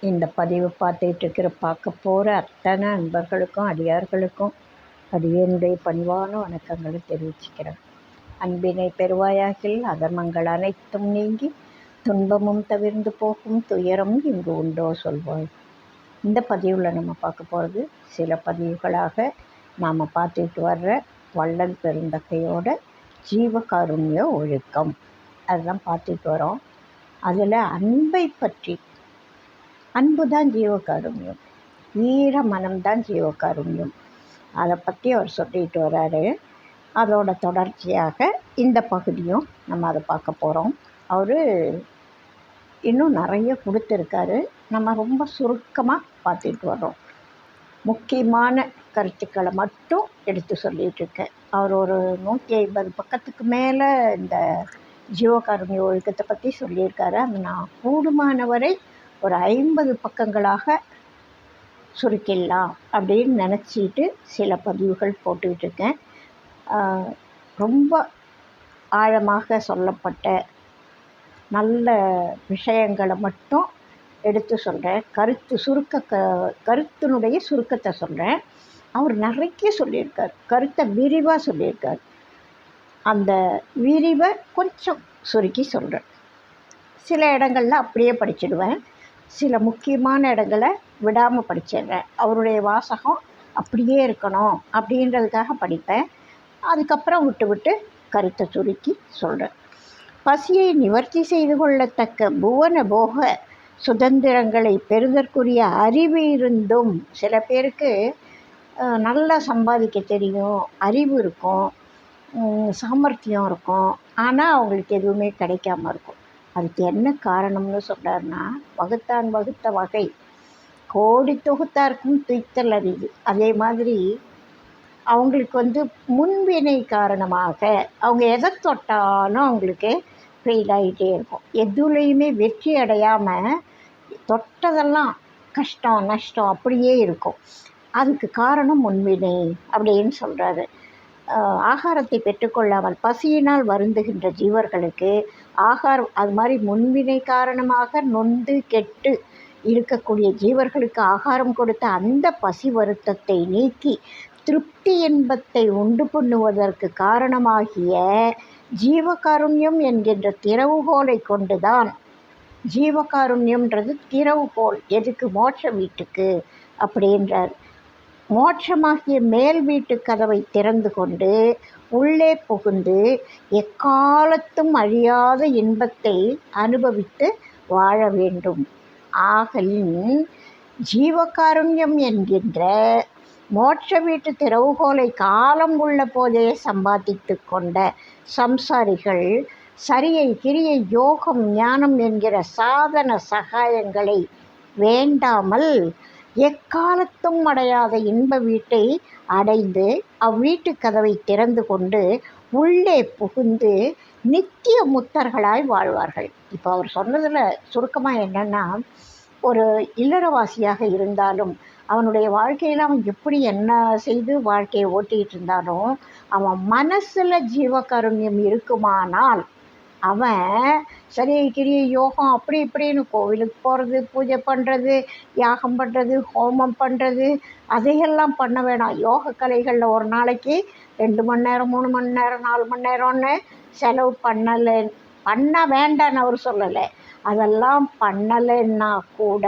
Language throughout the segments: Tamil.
இந்த பதிவு பார்த்துட்ருக்கிற பார்க்க போகிற அத்தனை அன்பர்களுக்கும் அடியார்களுக்கும் அடியனுடைய பணிவான வணக்கங்களை தெரிவிச்சுக்கிறேன். அன்பினை பெறுவாயாகில் அதர்மங்கள் அனைத்தும் நீங்கி துன்பமும் தவிர்ந்து போகும் துயரம் இங்கு உண்டோ சொல்வாய். இந்த பதிவில் நம்ம பார்க்க போகிறது சில பதிவுகளாக நாம் பார்த்துட்டு வர்ற வள்ளல் பெருந்தகையோட ஜீவகாருண்ய ஒழுக்கம். அதுதான் பார்த்துட்டு வரோம். அதில் அன்பை பற்றி அன்பு தான் ஜீவகாருண்யம். ஈர மனம்தான் ஜீவகாருண்யம். அதை பற்றி அவர் சொல்லிட்டு வர்றாரு அதோட தொடர்ச்சியாக இந்த பகுதியும் நம்ம அதை பார்க்க போகிறோம் அவர் இன்னும் நிறைய கொடுத்துருக்காரு. நம்ம ரொம்ப சுருக்கமாக பார்த்துட்டு வர்றோம். முக்கியமான கருத்துக்களை மட்டும் எடுத்து சொல்லிகிட்ருக்கேன் அவர் ஒரு நூற்றி ஐம்பது பக்கத்துக்கு மேலே இந்த ஜீவகாருண்ய ஒழுக்கத்தை பற்றி சொல்லியிருக்காரு. அது நான் கூடுமானவரை ஒரு ஐம்பது பக்கங்களாக சுருக்கிடலாம் அப்படின்னு நினச்சிட்டு சில பதிவுகள் போட்டுக்கிட்டு ரொம்ப ஆழமாக சொல்லப்பட்ட நல்ல விஷயங்களை மட்டும் எடுத்து சொல்கிறேன் கருத்து சுருக்க க கருத்தினுடைய சுருக்கத்தை சொல்கிறேன் அவர் நிறைய சொல்லியிருக்கார். கருத்தை விரிவாக சொல்லியிருக்கார். அந்த விரிவை கொஞ்சம் சுருக்கி சொல்கிறேன் சில இடங்களில் அப்படியே படிச்சிடுவேன். சில முக்கியமான இடங்களை விடாமல் படிச்சிடுறேன் அவருடைய வாசகம் அப்படியே இருக்கணும் அப்படின்றதுக்காக படிப்பேன். அதுக்கப்புறம் விட்டு விட்டு கருத்தை சுருக்கி சொல்கிறேன் பசியை நிவர்த்தி செய்து கொள்ளத்தக்க புவன போக சுதந்திரங்களை பெறுதற்குரிய அறிவு இருந்தும் சில பேருக்கு நல்லா சம்பாதிக்க தெரியும் அறிவு இருக்கும் சாமர்த்தியம் இருக்கும். ஆனால் அவங்களுக்கு எதுவுமே கிடைக்காம இருக்கும். அதுக்கு என்ன காரணம்னு சொல்கிறாருன்னா வகுத்தான் வகுத்த வகை. கோடி தொகுத்தாருக்கும் துய்த்தல் அறிவு. அதே மாதிரி அவங்களுக்கு வந்து முன்வினை காரணமாக அவங்க எதை தொட்டாலும் அவங்களுக்கு ஃபெயில் ஆகிட்டே இருக்கும். எதுலேயுமே வெற்றி அடையாமல் தொட்டதெல்லாம் கஷ்டம் நஷ்டம் அப்படியே இருக்கும். அதுக்கு காரணம் முன்வினை அப்படின்னு சொல்கிறாரு ஆகாரத்தை பெற்றுக்கொள்ளாமல் பசியினால் வருந்துகின்ற ஜீவர்களுக்கு ஆகாரம் அது மாதிரி முன்வினை காரணமாக நொந்து கெட்டு இருக்கக்கூடிய ஜீவர்களுக்கு ஆகாரம் கொடுத்த அந்த பசி வருத்தத்தை நீக்கி திருப்தி இன்பத்தை உண்டு பண்ணுவதற்கு காரணமாகிய ஜீவகாருண்யம் என்கின்ற திறவுகோலை கொண்டுதான். ஜீவகாருண்யம்ன்றது திறவுகோல் எதுக்கு? மோட்ச வீட்டுக்கு அப்படின்றார். மோட்சமாகிய மேல் வீட்டு கதவை திறந்து கொண்டு உள்ளே புகுந்து எக்காலத்தும் அழியாத இன்பத்தை அனுபவித்து வாழ வேண்டும். ஆகலின் ஜீவகாருண்யம் என்கின்ற மோட்ச வீட்டு திறவுகோலை காலம் உள்ள போதே சம்பாதித்து கொண்ட சம்சாரிகள் சரியை கிரியை யோகம் ஞானம் என்கிற சாதன சகாயங்களை வேண்டாமல் எக்காலத்தும் அடையாத இன்ப வீட்டை அடைந்து அவ்வீட்டு கதவை திறந்து கொண்டு உள்ளே புகுந்து நித்திய முத்தர்களாய் வாழ்வார்கள். இப்போ அவர் சொன்னதில் சுருக்கமாக என்னென்னா ஒரு இல்லறவாசியாக இருந்தாலும் அவனுடைய வாழ்க்கையில் அவன் எப்படி என்ன செய்து வாழ்க்கையை ஓட்டிகிட்டு இருந்தாலும் அவன் மனசில் ஜீவகருண்யம் இருக்குமானால் அவன் சரி கிரிய யோகம் அப்படி இப்படின்னு கோவிலுக்கு போகிறது பூஜை பண்ணுறது யாகம் பண்ணுறது ஹோமம் பண்ணுறது அதையெல்லாம் பண்ண வேணாம். யோக கலைகளில் ஒரு நாளைக்கு ரெண்டு மணி நேரம் மூணு மணி நேரம் நாலு மணி நேரம்னு செலவு பண்ணலை பண்ண வேண்டான்னு அவர் சொல்லலை. அதெல்லாம் பண்ணலைன்னா கூட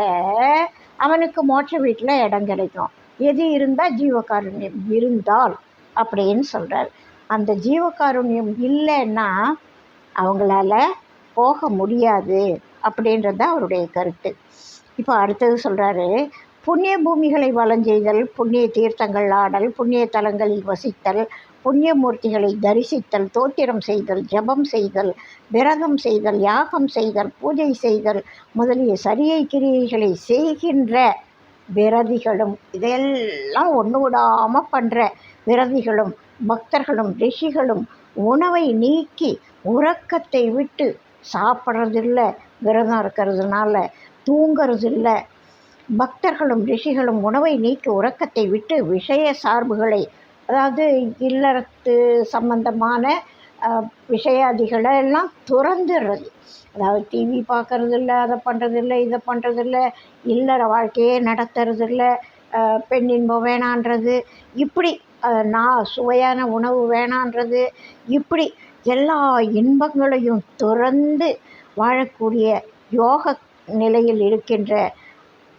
அவனுக்கு மோட்ச வீட்டில் இடம் கிடைக்கும். எது இருந்தால் ஜீவகாருண்யம் இருந்தால் அப்படின்னு சொல்கிறார் அந்த ஜீவகாருண்யம் இல்லைன்னா அவங்களால போக முடியாது அப்படின்றது அவருடைய கருத்து. இப்போ அடுத்தது சொல்கிறாரு புண்ணிய பூமிகளை வளஞ்செய்தல் புண்ணிய தீர்த்தங்கள் ஆடல் புண்ணிய தலங்களில் வசித்தல் புண்ணியமூர்த்திகளை தரிசித்தல் தோத்திரம் செய்தல் ஜபம் செய்தல் விரதம் செய்தல் யாகம் செய்தல் பூஜை செய்தல் முதலிய சரியை கிரியைகளை செய்கின்ற விரதிகளும் இதெல்லாம் ஒன்று விடாமல் பண்ணுற விரதிகளும் பக்தர்களும் ரிஷிகளும் உணவை நீக்கி உறக்கத்தை விட்டு சாப்பிட்றதில்ல விரதம் இருக்கிறதுனால தூங்கிறதில்ல. பக்தர்களும் ரிஷிகளும் உணவை நீக்கி உறக்கத்தை விட்டு விஷய சார்புகளை அதாவது இல்லறத்து சம்பந்தமான விஷயாதிகளை எல்லாம் துறந்துடுறது அதாவது டிவி பார்க்குறதில்ல அதை பண்ணுறதில்ல இதை பண்ணுறதில்ல இல்லற வாழ்க்கையே நடத்துறதில்ல இல்லை பெண் இன்பம் வேணான்றது. இப்படி நான் சுவையான உணவு வேணான்றது. இப்படி எல்லா இன்பங்களையும் துறந்து வாழக்கூடிய யோக நிலையில் இருக்கின்ற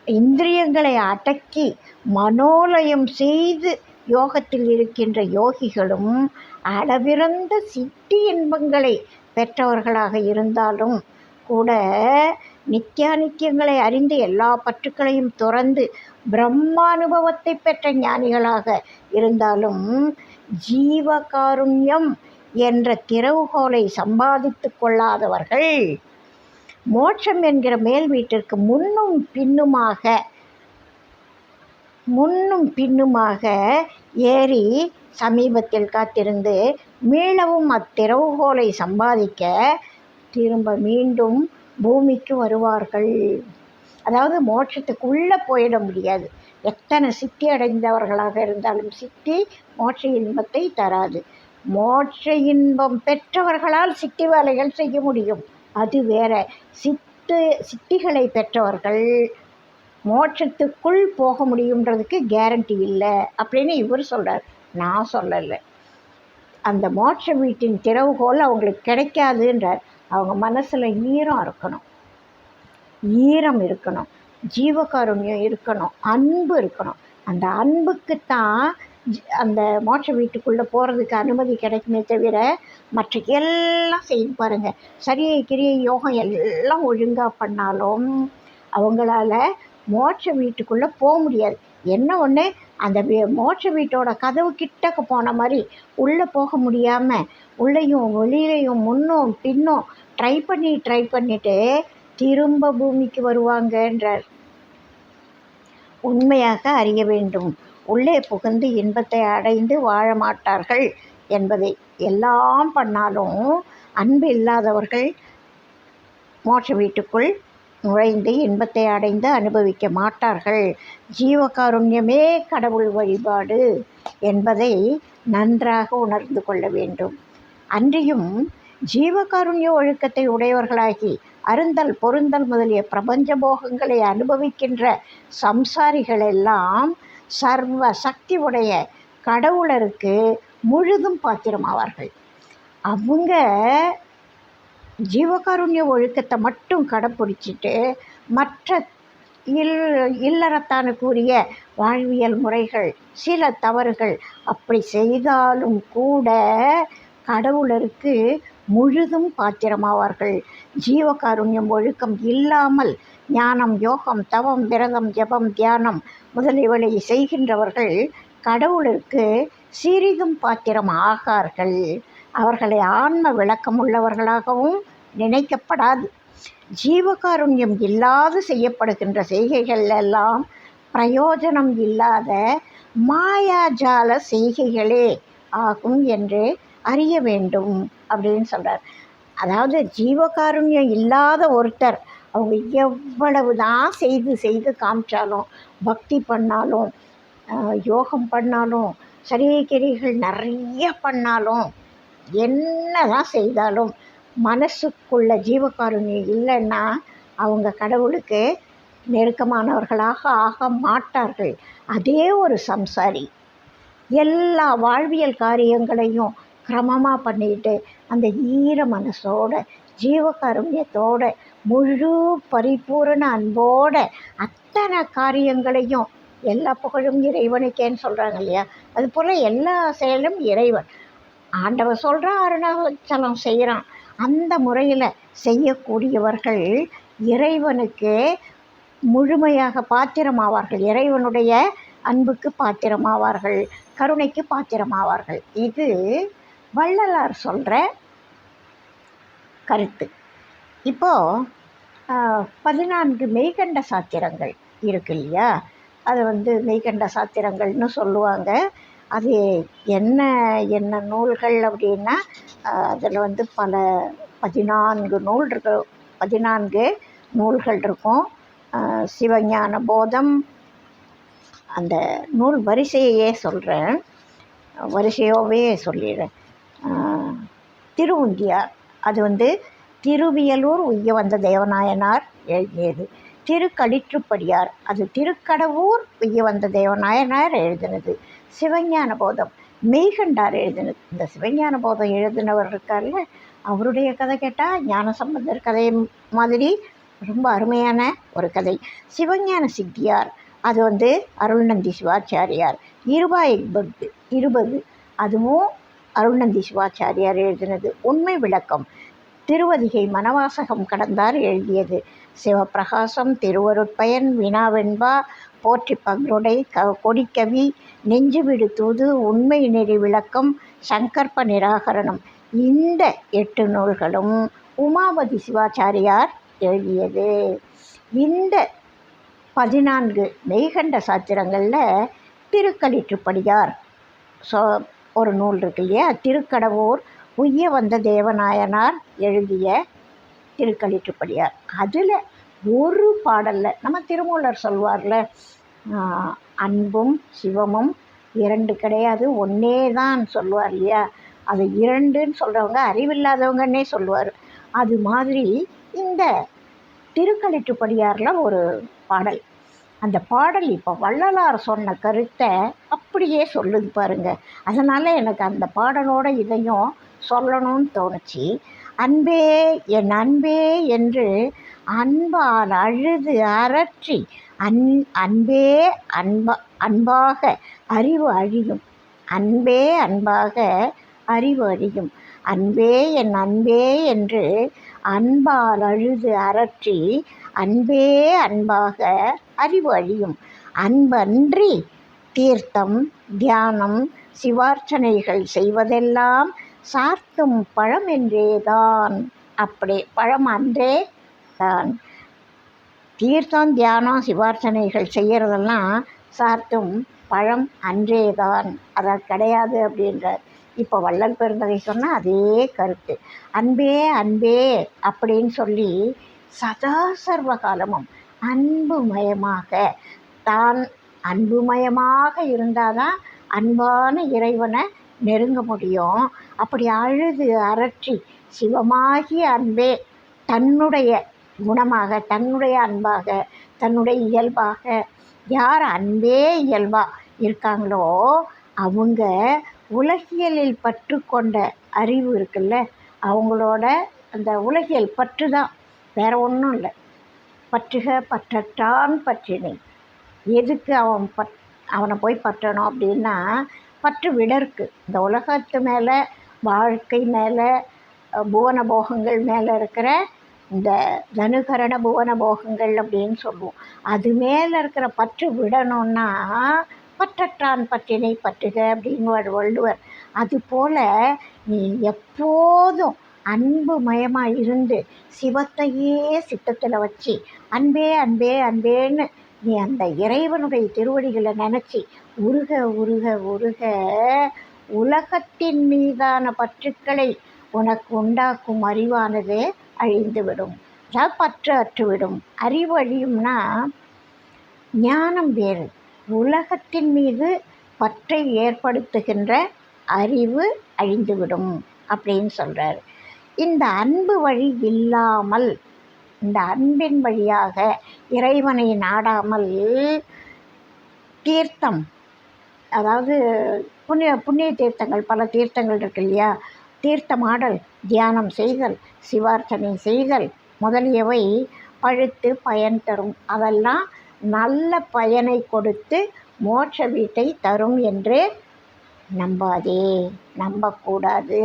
இந்திரியங்களை அடக்கி மனோலயம் செய்து யோகத்தில் இருக்கின்ற யோகிகளும் அளவிறந்த சிட்டி இன்பங்களை பெற்றவர்களாக இருந்தாலும் கூட நித்தியானித்தியங்களை அறிந்து எல்லா பற்றுக்களையும் துறந்து பிரம்மானுபவத்தை பெற்ற ஞானிகளாக இருந்தாலும் ஜீவகாருண்யம் என்ற திறவுகோலை சம்பாதித்து கொள்ளாதவர்கள் மோட்சம் என்கிற மேல் வீட்டிற்கு முன்னும் பின்னுமாக முன்னும் பின்னுமாக ஏறி சமீபத்தில் காத்திருந்து மீளவும் அத்திறவுகோலை சம்பாதிக்க திரும்ப மீண்டும் பூமிக்கு வருவார்கள். அதாவது மோட்சத்துக்குள்ளே போயிட முடியாது. எத்தனை சித்தி அடைந்தவர்களாக இருந்தாலும் சித்தி மோட்ச இன்பத்தை தராது. மோட்ச இன்பம் பெற்றவர்களால் சிட்டி வேலைகள் செய்ய முடியும். அது வேற. சித்து சிட்டிகளை பெற்றவர்கள் மோட்சத்துக்குள் போக முடியுன்றதுக்கு கேரண்டி இல்லை அப்படின்னு இவர் சொல்கிறார் நான் சொல்லலை. அந்த மோட்ச வீட்டின் திறவுகோல் அவங்களுக்கு கிடைக்காதுன்றார். அவங்க மனசில் ஈரம் இருக்கணும். ஈரம் இருக்கணும். ஜீவகாருண்யம் இருக்கணும். அன்பு இருக்கணும். அந்த அன்புக்குத்தான் அந்த மோட்ச வீட்டுக்குள்ளே போகிறதுக்கு அனுமதி கிடைக்குமே தவிர மற்ற எல்லாம் செய்து பாருங்கள் சரியை கிரியை யோகம் எல்லாம் ஒழுங்காக பண்ணாலும் அவங்களால மோட்ச வீட்டுக்குள்ளே போக முடியாது. என்ன ஒன்று அந்த மோட்ச வீட்டோட கதவு கிட்டக்க போன மாதிரி உள்ளே போக முடியாமல் உள்ளேயும் வெளியிலையும் முன்னும் பின்னும் ட்ரை பண்ணி ட்ரை பண்ணிவிட்டு திரும்ப பூமிக்கு வருவாங்கன்றார். உண்மையாக அறிய வேண்டும். உள்ளே புகுந்து இன்பத்தை அடைந்து வாழ மாட்டார்கள் என்பதை எல்லாம் பண்ணாலும் அன்பு இல்லாதவர்கள் மோட்ச வீட்டுக்குள் நுழைந்து இன்பத்தை அடைந்து அனுபவிக்க மாட்டார்கள். ஜீவகாருண்யமே கடவுள் வழிபாடு என்பதை நன்றாக உணர்ந்து கொள்ள வேண்டும். அன்றியும் ஜீவகாருண்ய ஒழுக்கத்தை உடையவர்களாகி அருந்தல் பொருந்தல் முதலிய பிரபஞ்ச போகங்களை அனுபவிக்கின்ற சம்சாரிகளெல்லாம் சர்வ சக்தி உடைய கடவுளருக்கு முழுதும் பாத்திரம் ஆவார்கள். அவங்க ஜீவகாருண்ய ஒழுக்கத்தை மட்டும் கடைப்பிடிச்சிட்டு மற்ற இல் இல்லறத்தானுக்குரிய வாழ்வியல் முறைகள் சில தவறுகள் அப்படி செய்தாலும் கூட கடவுளருக்கு முழுதும் பாத்திரமாவார்கள் ஜீவகாருண்யம் ஒழுக்கம் இல்லாமல் ஞானம் யோகம் தவம் விரதம் ஜபம் தியானம் முதலியவளை செய்கின்றவர்கள் கடவுளுக்கு சிறிதும் பாத்திரம் ஆகார்கள். அவர்களை ஆன்ம விளக்கம் உள்ளவர்களாகவும் நினைக்கப்படாது. ஜீவகாருண்யம் இல்லாது செய்யப்படுகின்ற செய்கைகள் எல்லாம் பிரயோஜனம் இல்லாத மாயாஜால செய்கைகளே ஆகும் என்று அறிய வேண்டும் அப்படின்னு சொல்கிறார் அதாவது ஜீவகாருண்யம் இல்லாத ஒருத்தர் அவங்க எவ்வளவு தான் செய்து செய்து காமிச்சாலும் பக்தி பண்ணாலும் யோகம் பண்ணாலும் சரிகிரிகள் நிறைய பண்ணாலும் என்ன தான் செய்தாலும் மனசுக்குள்ள ஜீவகாருண்யம் இல்லைன்னா அவங்க கடவுளுக்கு நெருக்கமானவர்களாக ஆக மாட்டார்கள். அதே ஒரு சம்சாரி. எல்லா வாழ்வியல் காரியங்களையும் கிரமமாக பண்ணிட்டு அந்த ஈர மனசோட ஜீவகாருண்யத்தோட முழு பரிபூரண அன்போட அத்தனை காரியங்களையும் எல்லா புகழும் இறைவனுக்கேன்னு சொல்கிறாங்க இல்லையா? அது போல் எல்லா செயலும் இறைவன். ஆண்டவர் சொல்கிறான் அருணாச்சலம் செய்கிறான் அந்த முறையில் செய்யக்கூடியவர்கள் இறைவனுக்கு முழுமையாக பாத்திரமாவார்கள். இறைவனுடைய அன்புக்கு பாத்திரமாவார்கள் கருணைக்கு பாத்திரமாவார்கள். இது வள்ளலார் சொல்கிற கருத்து. இப்போது பதினான்கு மெய்கண்ட சாத்திரங்கள் இருக்கு இல்லையா? அதை வந்து மெய்கண்ட சாத்திரங்கள்னு சொல்லுவாங்க. அது என்ன என்ன நூல்கள் அப்படின்னா அதில் வந்து பல பதினான்கு நூல் இருக்கு. பதினான்கு நூல்கள் இருக்கும். சிவஞான போதம். அந்த நூல் வரிசையையே சொல்கிறேன் வரிசையோவே சொல்லிடுறேன். திருவுந்தியார். அது வந்து திருவியலூர் உய்ய வந்த தேவநாயனார் எழுதியது. திருக்களிற்றுப்படியார் அது திருக்கடவூர் உய்ய வந்த தேவநாயனார் எழுதினது. சிவஞான போதம் மெய்கண்டார் எழுதினது. இந்த சிவஞான போதம் எழுதினவர் இருக்கார்ல அவருடைய கதை கேட்டால் ஞானசம்பந்தர் கதை மாதிரி ரொம்ப அருமையான ஒரு கதை. சிவஞான சித்தியார் அது வந்து அருள்நந்தி சிவாச்சாரியார். இருபாய் இருபது அதுவும் அருள்நந்தி சிவாச்சாரியார் எழுதினது. உண்மை விளக்கம் திருவதிகை மனவாசகம் கடந்தார் எழுதியது. சிவப்பிரகாசம் திருவருட்பயன் வினாவெண்பா போற்றி பகருடை க கொடிக்கவி நெஞ்சுவிடு தூது உண்மை நெறி விளக்கம் சங்கற்ப நிராகரணம். இந்த எட்டு நூல்களும் உமாபதி சிவாச்சாரியார் எழுதியது. இந்த பதினான்கு மெய்கண்ட சாத்திரங்களில் திருக்கலிற்றுப்படியார் ஸோ ஒரு நூல் இருக்கு இல்லையா? திருக்கடவூர் உய்ய வந்த தேவநாயனார் எழுதிய திருக்களிற்றுப்படியார் அதில் ஒரு பாடலில் நம்ம திருமூலர் சொல்வார்ல அன்பும் சிவமும் இரண்டு கிடையாது ஒன்றே தான் சொல்லுவார் இல்லையா? அது இரண்டுன்னு சொல்கிறவங்க அறிவில்லாதவங்கன்னே சொல்லுவார் அது மாதிரி இந்த திருக்களிற்றுப்படியாரில் ஒரு பாடல். அந்த பாடல் இப்போ வள்ளலார் சொன்ன கருத்தை அப்படியே சொல்லுது பாருங்க. அதனால் எனக்கு அந்த பாடலோட இதையும் சொல்லணும்னு தோணுச்சு. அன்பே என் அன்பே என்று அன்பால் அழுது அரற்றி அன் அன்பே அன்பா அன்பாக அறிவு அழியும். அன்பே அன்பாக அறிவு அழியும். அன்பே என் அன்பே என்று அன்பால் அழுது அரற்றி அன்பே அன்பாக அறிவு அழியும். அன்பன்றி தீர்த்தம் தியானம் சிவார்ச்சனைகள் செய்வதெல்லாம் சார்த்தும் பழம் என்றேதான் அப்படி பழம் அன்றே தான். தீர்த்தம் தியானம் சிவார்ச்சனைகள் செய்கிறதெல்லாம் சார்த்தும் பழம் அன்றேதான் அதை கிடையாது அப்படின்றார். இப்போ வள்ளல் பெருந்தகை சொன்னால் அதே கருத்து. அன்பே அன்பே அப்படின்னு சொல்லி சதா சர்வ காலமும் அன்புமயமாக தான் அன்புமயமாக இருந்தால் தான் அன்பான இறைவனை நெருங்க முடியும். அப்படி அழுது அரற்றி சிவமாகிய அன்பே தன்னுடைய குணமாக தன்னுடைய அன்பாக தன்னுடைய இயல்பாக யார் அன்பே இயல்பாக இருக்காங்களோ அவங்க உலகியலில் பற்று கொண்ட அறிவு இருக்குல்ல அவங்களோட அந்த உலகியல் பற்று தான் வேற ஒன்றும் இல்லை. பற்றுக பற்றற்றான் பற்றினை. எதுக்கு அவன் பட் அவனை போய் பற்றணும் அப்படின்னா பற்று விடற்கு. இந்த உலகத்து மேலே வாழ்க்கை மேலே புவன போகங்கள் மேலே இருக்கிற இந்த தனுகரண புவன போகங்கள் அப்படின்னு சொல்லுவோம். அது மேலே இருக்கிற பற்று விடணும்னா பற்றற்றான் பற்றினை பற்றுக அப்படிங்குவார் வள்ளுவர். அதுபோல் நீ எப்போதும் அன்பு மயமாக இருந்து சிவத்தையே சித்தத்தில் வச்சு அன்பே அன்பே அன்பேன்னு நீ அந்த இறைவனுடைய திருவடிகளை நினச்சி உருக உருக உருக. உலகத்தின் மீதான பற்றுக்களை உனக்கு உண்டாக்கும் அறிவானது அழிந்துவிடும். அதாவது பற்று அற்றுவிடும் அறிவு அழியும்னா ஞானம் வேறு. உலகத்தின் மீது பற்றை ஏற்படுத்துகின்ற அறிவு அழிந்துவிடும் அப்படின்னு சொல்கிறார் இந்த அன்பு வழி இல்லாமல் இந்த அன்பின் வழியாக இறைவனை நாடாமல் தீர்த்தம் அதாவது புண்ணிய புண்ணிய தீர்த்தங்கள் பல தீர்த்தங்கள் இருக்கு இல்லையா? தீர்த்தமாடல் தியானம் செய்தல் சிவார்ச்சனை செய்தல் முதலியவை பழுத்து பயன் தரும். அதெல்லாம் நல்ல பயனை கொடுத்து மோட்ச வீட்டை தரும் என்று நம்பாதே நம்பக்கூடாது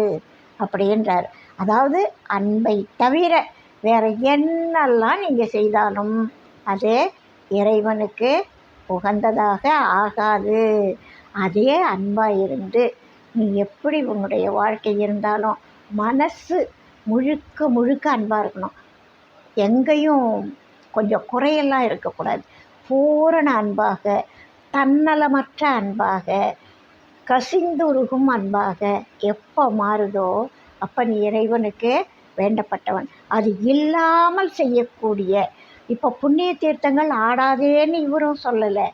அப்படின்றார். அதாவது அன்பை தவிர வேறு என்னெல்லாம் நீங்கள் செய்தாலும் அது இறைவனுக்கு உகந்ததாக ஆகாது. அதே அன்பாக இருந்து நீ எப்படி உன்னுடைய வாழ்க்கை இருந்தாலும் மனசு முழுக்க முழுக்க அன்பாக இருக்கணும். எங்கேயும் கொஞ்சம் குறையெல்லாம் இருக்கக்கூடாது. பூரண அன்பாக தன்னலமற்ற அன்பாக கசிந்துருகும் அன்பாக எப்போ மாறுதோ அப்போ நீ இறைவனுக்கு வேண்டப்பட்டவன். அது இல்லாமல் செய்யக்கூடிய இப்போ புண்ணிய தீர்த்தங்கள் ஆடாதேன்னு இவரும் சொல்லலை.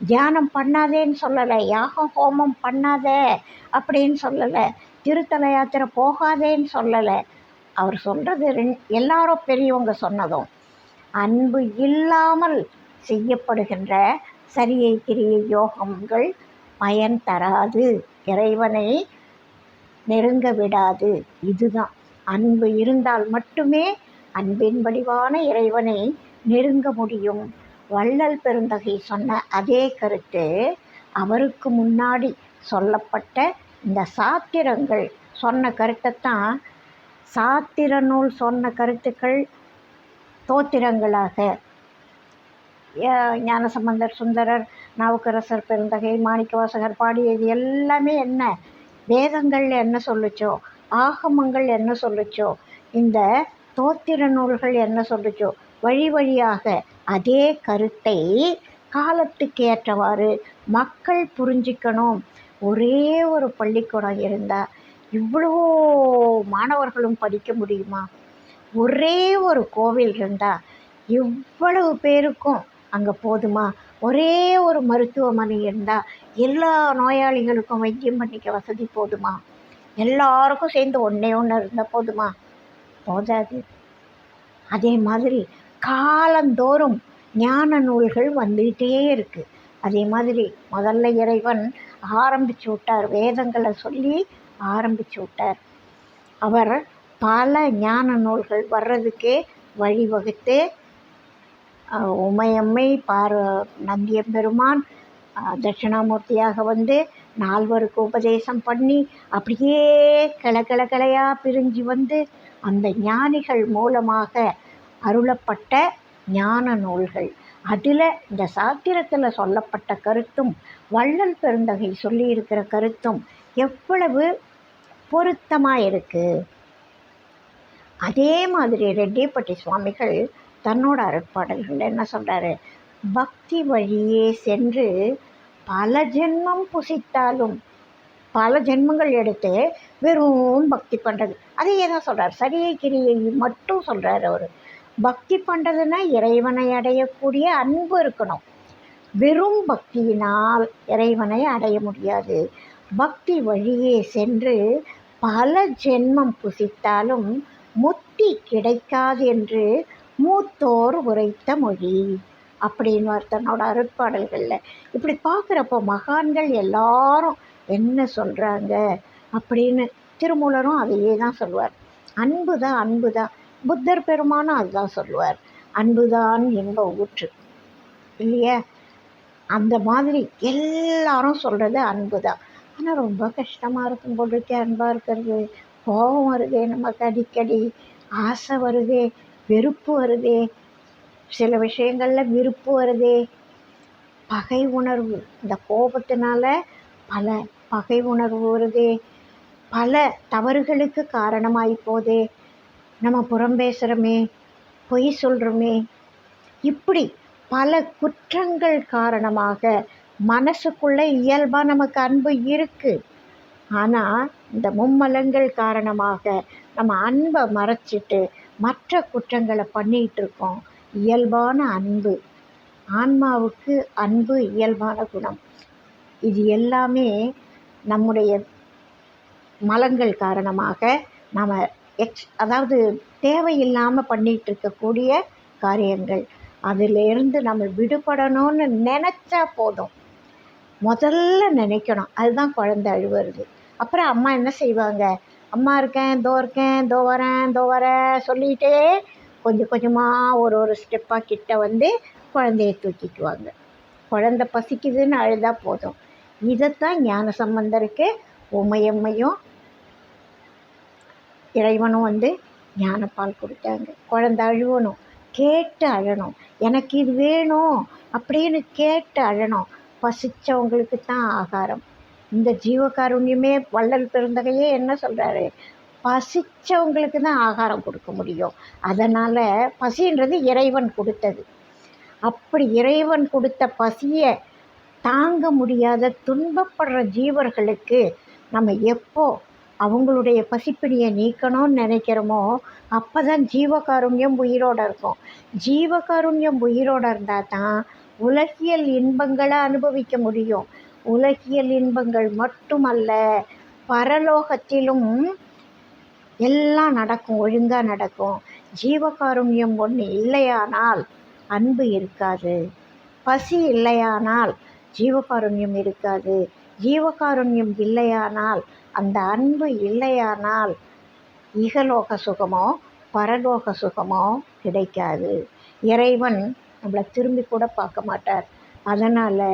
தியானம் பண்ணாதேன்னு சொல்லலை யாகம் ஹோமம் பண்ணாத அப்படின்னு சொல்லலை திருத்தல யாத்திரை போகாதேன்னு சொல்லலை. அவர் சொல்கிறது ரெண் எல்லாரும் பெரியவங்க சொன்னதும் அன்பு இல்லாமல் செய்யப்படுகின்ற சரியை கிரியை யோகங்கள் பயன் தராது இறைவனை நெருங்க விடாது. இதுதான். அன்பு இருந்தால் மட்டுமே அன்பின் வடிவான இறைவனை நெருங்க முடியும். வள்ளல் பெருந்தகை சொன்ன அதே கருத்து அவருக்கு முன்னாடி சொல்லப்பட்ட இந்த சாத்திரங்கள் சொன்ன கருத்தைத்தான் சாத்திர நூல் சொன்ன கருத்துக்கள் தோத்திரங்களாக. ஞானசம்பந்தர் சுந்தரர் நாவுக்கரசர் பெருந்தகை மாணிக்கவாசகர் பாடியது எல்லாமே என்ன? வேதங்கள் என்ன சொல்லுச்சோ? ஆகமங்கள் என்ன சொல்லுச்சோ? இந்த தோத்திர நூல்கள் என்ன சொல்லுச்சோ? வழி வழியாக அதே கருத்தை காலத்துக்கு ஏற்றவாறு மக்கள் புரிஞ்சிக்கணும். ஒரே ஒரு பள்ளிக்கூடம் இருந்தால் இவ்வளோ மாணவர்களும் படிக்க முடியுமா? ஒரே ஒரு கோவில் இருந்தால் இவ்வளவு பேருக்கும் அங்கே போதுமா? ஒரே ஒரு மருத்துவமனை இருந்தால் எல்லா நோயாளிகளுக்கும் வைத்தியம் பண்ணிக்க வசதி போதுமா? எல்லாருக்கும் சேர்ந்து ஒன்றே ஒன்று இருந்தால் போதுமா? போதாது. அதே மாதிரி காலந்தோறும் ஞான நூல்கள் வந்துக்கிட்டே இருக்குது அதே மாதிரி முதல்ல இறைவன் ஆரம்பித்து விட்டார் வேதங்களை சொல்லி ஆரம்பித்து விட்டார். அவர் பல ஞான நூல்கள் வர்றதுக்கே வழிவகுத்து உமையம்மை பார் நந்தியம்பெருமான் தட்சிணாமூர்த்தியாக வந்து நால்வருக்கு உபதேசம் பண்ணி அப்படியே கிள கிள கிளையாக பிரிஞ்சு வந்து அந்த ஞானிகள் மூலமாக அருளப்பட்ட ஞான நூல்கள். அதில் இந்த சாத்திரத்தில் சொல்லப்பட்ட கருத்தும் வள்ளல் பெருந்தகை சொல்லியிருக்கிற கருத்தும் எவ்வளவு பொருத்தமாக இருக்குது அதே மாதிரி ரெட்டிப்பட்டி சுவாமிகள் தன்னோட அருட்பாடல்கள் என்ன சொல்கிறாரு பக்தி வழியே சென்று பல ஜென்மம் புசித்தாலும் பல ஜென்மங்கள் எடுத்து வெறும் பக்தி பண்ணுறது அதையே தான் சொல்கிறார் சரியை கிரியை மட்டும் சொல்கிறார் அவர். பக்தி பண்ணுறதுன்னா இறைவனை அடையக்கூடிய அன்பு இருக்கணும். வெறும் பக்தியினால் இறைவனை அடைய முடியாது. பக்தி வழியே சென்று பல ஜென்மம் புசித்தாலும் முத்தி கிடைக்காது என்று மூத்தோர் உரைத்த மொழி அப்படின்னு தன்னோட அருட்பாடல்களில். இப்படி பார்க்குறப்போ மகான்கள் எல்லாரும் என்ன சொல்கிறாங்க அப்படின்னு திருமூலரும் அதையே தான் சொல்லுவார். அன்பு தான் அன்பு தான் புத்தர் பெருமானும் அதுதான் சொல்லுவார். அன்புதான் இன்ப ஊற்று. இல்லையா? அந்த மாதிரி எல்லாரும் சொல்கிறது அன்பு தான் ஆனால் ரொம்ப கஷ்டமாக இருக்கும் போல் இருக்கே அன்பாக இருக்கிறது. கோபம் வருதே நமக்கு அடிக்கடி. ஆசை வருதே. வெறுப்பு வருதே. சில விஷயங்களில் விருப்பு வருதே. பகை உணர்வு. இந்த கோபத்தினால பல பகை உணர்வு வருதே. பல தவறுகளுக்கு காரணமாகி போதே. நம்ம புறம் பேசுகிறோமே பொய் சொல்கிறோமே இப்படி பல குற்றங்கள் காரணமாக மனசுக்குள்ளே இயல்பாக நமக்கு அன்பு இருக்குது ஆனால் இந்த மும்மலங்கள் காரணமாக நம்ம அன்பை மறைச்சிட்டு மற்ற குற்றங்களை பண்ணிகிட்டு இருக்கோம். இயல்பான அன்பு. ஆன்மாவுக்கு அன்பு இயல்பான குணம். இது எல்லாமே நம்முடைய மலங்கள் காரணமாக நம்ம எக்ஸ் அதாவது தேவையில்லாமல் பண்ணிகிட்டு இருக்கக்கூடிய காரியங்கள். அதிலிருந்து நம்ம விடுபடணும்னு நினச்சா போதும். முதல்ல நினைக்கணும். அதுதான் குழந்த அழுவுறது. அப்புறம் அம்மா என்ன செய்வாங்க? அம்மா இருக்கேன் தோ இருக்கேன் தோ வரேன் தோ வரேன் சொல்லிகிட்டே கொஞ்சம் கொஞ்சமாக ஒரு ஒரு ஸ்டெப்பாக கிட்ட வந்து குழந்தைய தூக்கிக்குவாங்க. குழந்த பசிக்குதுன்னு அழுதா போதும். இதைத்தான் ஞான சம்பந்தருக்கு உமையம்மையும் இறைவனும் வந்து ஞானப்பால் கொடுத்தாங்க. குழந்த அழுவணும். கேட்டு அழணும். எனக்கு இது வேணும் அப்படின்னு கேட்டு அழணும். பசித்தவங்களுக்கு தான் ஆகாரம். இந்த ஜீவகாருண்யமே வள்ளல் பெருந்தகையே என்ன சொல்கிறாரு பசித்தவங்களுக்கு தான் ஆகாரம் கொடுக்க முடியும். அதனால் பசின்றது இறைவன் கொடுத்தது. அப்படி இறைவன் கொடுத்த பசியை தாங்க முடியாத துன்பப்படுற ஜீவர்களுக்கு நம்ம எப்போ அவங்களுடைய பசிப்பிடியை நீக்கணும்னு நினைக்கிறோமோ அப்போ தான் ஜீவகாருண்யம் உயிரோடு இருக்கும். ஜீவகாருண்யம் உயிரோடு இருந்தால் தான் உலகியல் இன்பங்களை அனுபவிக்க முடியும். உலகியல் இன்பங்கள் மட்டுமல்ல பரலோகத்திலும் எல்லாம் நடக்கும் ஒழுங்காக நடக்கும். ஜீவகாருண்யம் ஒன்று இல்லையானால் அன்பு இருக்காது. பசி இல்லையானால் ஜீவகாருண்யம் இருக்காது. ஜீவகாருண்யம் இல்லையானால் அந்த அன்பு இல்லையானால் இகலோக சுகமோ பரலோக சுகமோ கிடைக்காது. இறைவன் நம்மளை திரும்பி கூட பார்க்க மாட்டார். அதனால்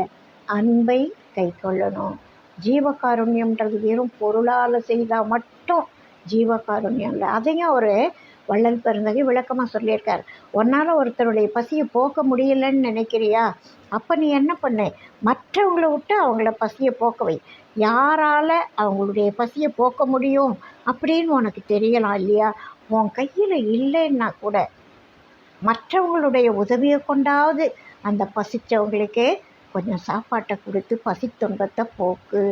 அன்பை கை கொள்ளணும். ஜீவகாருண்யம்ன்றது வெறும் பொருளால் செய்தால் மட்டும் ஜீவகாருண்யம் இல்லை. அதையும் ஒரு வள்ளல் பெருந்தகை விளக்கமாக சொல்லியிருக்கார். உன்னால் ஒருத்தருடைய பசியை போக்க முடியலன்னு நினைக்கிறியா? அப்போ நீ என்ன பண்ண? மற்றவங்கள விட்டு அவங்கள பசியை போக்கவை யாரால் அவங்களுடைய பசியை போக்க முடியும் அப்படின்னு உனக்கு தெரியலாம் இல்லையா? உன் கையில் இல்லைன்னா கூட மற்றவங்களுடைய உதவியை கொண்டாவது அந்த பசித்தவங்களுக்கே கொஞ்சம் சாப்பாட்டை கொடுத்து பசி துன்பத்தை போக்கு.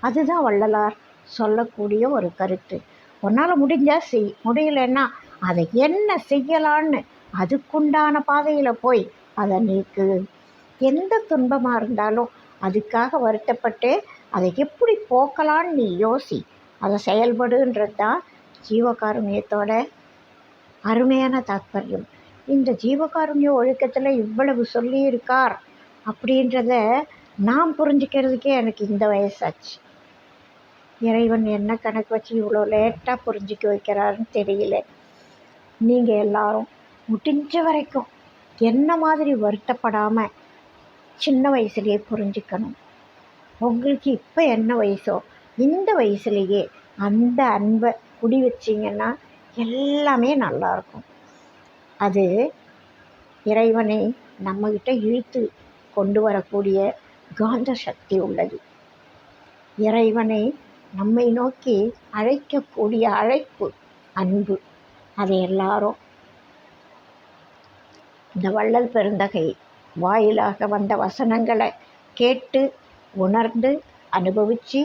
அதுதான் வள்ளலார் சொல்லக்கூடிய ஒரு கருத்து. உன்னால் முடிஞ்சால் செய். முடியலன்னா அதை என்ன செய்யலான்னு அதுக்குண்டான பாதையில் போய் அதை நீக்கு. எந்த துன்பமாக இருந்தாலும் அதுக்காக வருத்தப்பட்டு அதை எப்படி போக்கலான்னு நீ யோசி. அதை செயல்படுன்றது தான் ஜீவகாருண்யத்தோட அருமையான தாத்பரியம். இந்த ஜீவகாருண்ய ஒழுக்கத்தில் இவ்வளவு சொல்லியிருக்கார் அப்படின்றத நான் புரிஞ்சுக்கிறதுக்கே எனக்கு இந்த வயசாச்சு. இறைவன் என்ன கணக்கு வச்சு இவ்வளோ லேட்டாக புரிஞ்சிக்க வைக்கிறாருன்னு தெரியல. நீங்கள் எல்லாரும் முடிஞ்ச வரைக்கும் என்ன மாதிரி வருத்தப்படாமல் சின்ன வயசுலேயே புரிஞ்சுக்கணும். உங்களுக்கு இப்போ என்ன வயசோ இந்த வயசுலேயே அந்த அன்பை குடி வச்சிங்கன்னா எல்லாமே நல்லாயிருக்கும் அது இறைவனை நம்மக்கிட்ட இழுத்து கொண்டு வரக்கூடிய காந்த சக்தி உள்ளது. இறைவனை நம்மை நோக்கி அழைக்கக்கூடிய அழைப்பு அன்பு. அதை எல்லாரும். இந்த வள்ளல் பெருந்தகை வாயிலாக வந்த வசனங்களை கேட்டு உணர்ந்து அனுபவித்து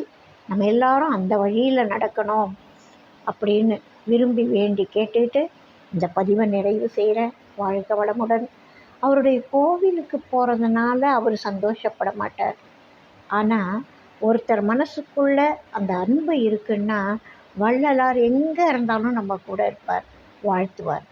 நம்ம எல்லாரும் அந்த வழியில் நடக்கணும் அப்படின்னு விரும்பி வேண்டி கேட்டுட்டு இந்த பதிவை நிறைவு செய்கிற வாழ்க வளமுடன். அவருடைய கோவிலுக்கு போகிறதுனால அவர் சந்தோஷப்பட மாட்டார். ஆனால் ஒருத்தர் மனசுக்குள்ளே அந்த அன்பு இருக்குன்னா வள்ளலார் எங்கே இருந்தாலும் நம்ம கூட இருப்பார். வாழ்த்துவார்.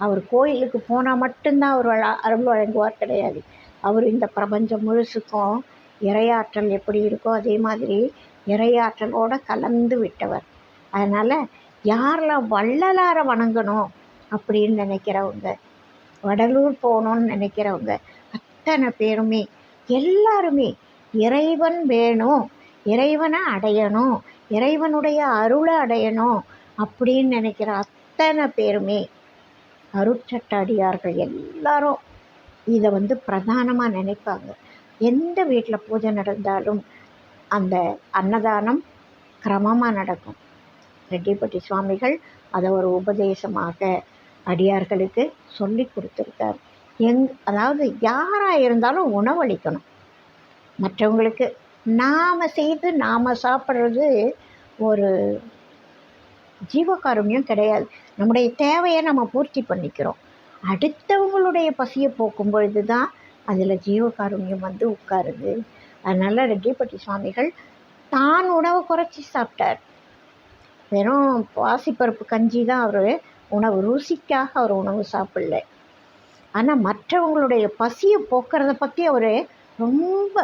அவர் கோயிலுக்கு போனால் மட்டும்தான் அவர் அருள் வழங்குவார் கிடையாது. அவர் இந்த பிரபஞ்சம் முழுசுக்கும் இறையாற்றல் எப்படி இருக்கோ அதே மாதிரி இறையாற்றலோடு கலந்து விட்டவர். அதனால் யாரெல்லாம் வள்ளலாரை வணங்கணும் அப்படின்னு நினைக்கிறவங்க வடலூர் போகணுன்னு நினைக்கிறவங்க அத்தனை பேருமே எல்லாருமே இறைவன் வேணும் இறைவனை அடையணும் இறைவனுடைய அருளை அடையணும் அப்படின்னு நினைக்கிற அத்தனை பேருமே அருட்சட்ட அடியார்கள் எல்லாரும் இதை வந்து பிரதானமாக நினைப்பாங்க. எந்த வீட்டில் பூஜை நடந்தாலும் அந்த அன்னதானம் கிரமமாக நடக்கும். ரெட்டிப்பட்டி சுவாமிகள் அதை ஒரு உபதேசமாக அடியார்களுக்கு சொல்லி கொடுத்துருக்கார். எங் அதாவது யாராக இருந்தாலும் உணவளிக்கணும். மற்றவங்களுக்கு நாம் செய்து நாம் சாப்பிட்றது ஒரு ஜீவகாருண்யம் கிடையாது. நம்முடைய தேவையை நம்ம பூர்த்தி பண்ணிக்கிறோம். அடுத்தவங்களுடைய பசியை போக்கும் பொழுது தான் அதில் ஜீவகாருண்யம் வந்து உட்காருது. அதனால் ரெட்டிப்பட்டி சுவாமிகள் தான் உணவை குறைச்சி சாப்பிட்டார். வெறும் பாசிப்பருப்பு கஞ்சி தான் அவர் உணவு ருசிக்காக அவர் உணவு சாப்பிடல. ஆனால் மற்றவங்களுடைய பசியை போக்குறத பற்றி அவர் ரொம்ப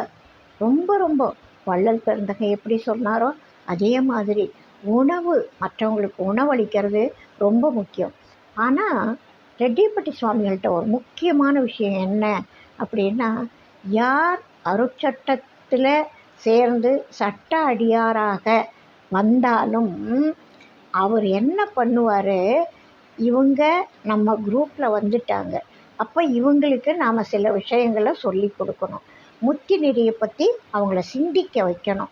ரொம்ப ரொம்ப வள்ளல் பெருந்தகை எப்படி சொன்னாரோ அதே மாதிரி உணவு மற்றவங்களுக்கு உணவளிக்கிறது ரொம்ப முக்கியம். ஆனால் ரெட்டிப்பட்டி சுவாமிகள்கிட்ட ஒரு முக்கியமான விஷயம் என்ன அப்படின்னா யார் அருட்சட்டத்தில் சேர்ந்து சட்ட அடியாராக வந்தாலும் அவர் என்ன பண்ணுவார்? இவங்க நம்ம குரூப்பில் வந்துட்டாங்க. அப்போ இவங்களுக்கு நாம் சில விஷயங்களை சொல்லி கொடுக்கணும். முத்தி நெறியை பற்றி அவங்கள சிந்திக்க வைக்கணும்.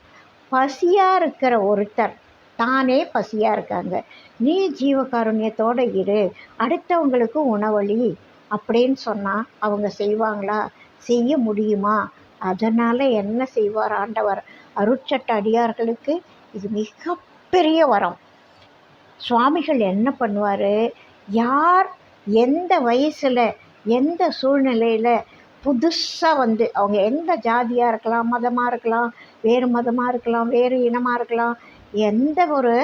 பசியாக இருக்கிற ஒருத்தர் தானே பசியாக இருக்காங்க. நீ ஜீவகாருண்யத்தோடு இரு. அடுத்தவங்களுக்கு உணவளி அப்படின்னு சொன்னால் அவங்க செய்வாங்களா? செய்ய முடியுமா? அதனால் என்ன செய்வார் ஆண்டவர்? அருட்சட்ட அடியார்களுக்கு இது மிகப்பெரிய வரம். சுவாமிகள் என்ன பண்ணுவார்? யார் எந்த வயசில் எந்த சூழ்நிலையில் புதுசாக வந்து அவங்க எந்த ஜாதியாக இருக்கலாம் மதமாக இருக்கலாம் வேறு மதமாக இருக்கலாம் வேறு இனமாக இருக்கலாம் எந்த ஒரு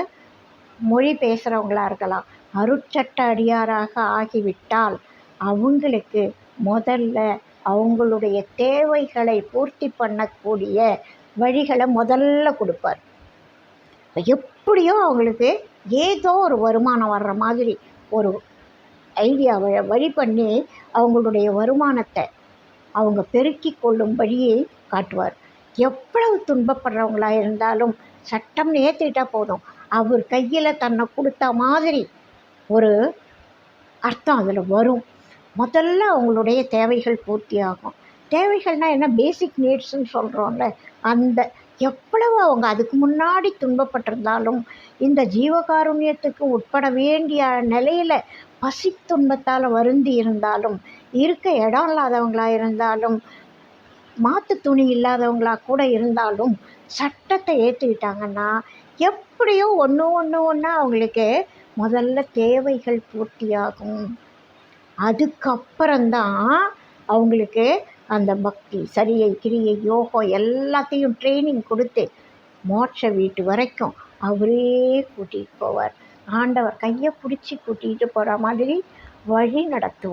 மொழி பேசுகிறவங்களா இருக்கலாம். அருட்சட்ட அடியாராக ஆகிவிட்டால் அவங்களுக்கு முதல்ல அவங்களுடைய தேவைகளை பூர்த்தி பண்ணக்கூடிய வழிகளை முதல்ல கொடுப்பார். எப்படியோ அவங்களுக்கு ஏதோ ஒரு வருமானம் வர்ற மாதிரி ஒரு ஐடியாவை வழி பண்ணி அவங்களுடைய வருமானத்தை அவங்க பெருக்கி கொள்ளும்படியே காட்டுவார். எவ்வளவு துன்பப்படுறவங்களாக இருந்தாலும் சட்டம்னு ஏற்றிட்டா போதும். அவர் கையில் தன்னை கொடுத்த மாதிரி ஒரு அர்த்தம் அதில் வரும். முதல்ல அவங்களுடைய தேவைகள் பூர்த்தியாகும் தேவைகள்னால் என்ன? பேசிக் நீட்ஸ்னு சொல்கிறோம்ல அந்த எவ்வளவு அவங்க அதுக்கு முன்னாடி துன்பப்பட்டிருந்தாலும் இந்த ஜீவகாருண்யத்துக்கு உட்பட வேண்டிய நிலையில் பசி துன்பத்தால் வருந்தி இருந்தாலும் இருக்க இடம் இல்லாதவங்களாக இருந்தாலும் மாற்று துணி இல்லாதவங்களா கூட இருந்தாலும் சட்டத்தை ஏற்றுக்கிட்டாங்கன்னா எப்படியோ ஒன்று ஒன்று ஒன்றா அவங்களுக்கு முதல்ல தேவைகள் பூர்த்தியாகும். அதுக்கப்புறம்தான் அவங்களுக்கு அந்த பக்தி சரியை கிரியை யோகம் எல்லாத்தையும் ட்ரைனிங் கொடுத்து மோட்ச வீட்டு வரைக்கும் அவரே கூட்டிகிட்டு போவார். ஆண்டவர் கையை பிடிச்சி கூட்டிகிட்டு போகிற மாதிரி வழி நடத்துவார்.